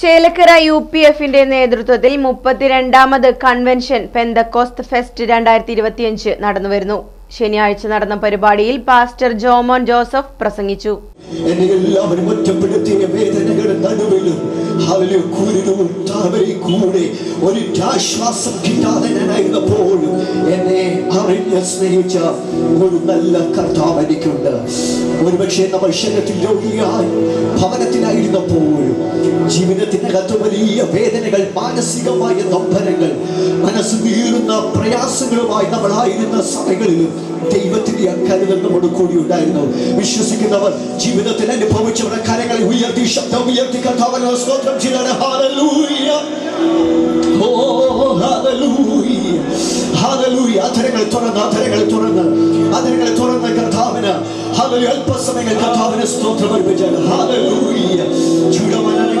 Chelakkara U P എഫിന്റെ നേതൃത്വത്തിൽ മുപ്പത്തിരണ്ടാമത് convention Pentecost fest രണ്ടായിരത്തി ഇരുപത്തിയഞ്ച് നടന്നുവരുന്നു. ശനിയാഴ്ച നടന്ന പരിപാടിയിൽ പാസ്റ്റർ ജോമോൻ ജോസഫ് പ്രസംഗിച്ചു. എന്നെ അറിഞ്ഞ് സ്നേഹിച്ച ഒരു നല്ല കർത്താവ് എനിക്കുണ്ട്. ഒരുപക്ഷെ നമ്മൾ ശരീരത്തിൽ രോഗിയായി ഭവനത്തിലായിരുന്നപ്പോഴും ജീവിതത്തിനകത്ത് വലിയ വേദനകൾ മാനസികമായ നൊമ്പരങ്ങൾ മനസ്സ് നീറുന്ന പ്രയാസങ്ങളുമായി നമ്മളായിരുന്ന സമയങ്ങളിലും ദൈവത്തിന്റെ അക്കരുതൽ നമ്മോട് കൂടി ഉണ്ടായിരുന്നു വിശ്വസിക്കുന്നവർ ജീവിതത്തിൽ അനുഭവിച്ചവരുടെ കരങ്ങളെ ഉയർത്തി ശബ്ദം ഉയർത്തി കർത്താവിനെ സ്തോത്രം ചെയ്താണ്. ഹാലലൂയ ഓ ഹാലലൂയ തുറന്ന് അധരങ്ങൾ തുറന്ന്. അധരങ്ങൾ തുറന്ന കർത്താവിന് അല്പസമയങ്ങൾ കർത്താവിന് സ്തോത്രം അർപ്പിച്ചാണ് ഹാലലൂയ ചുടമനകൾ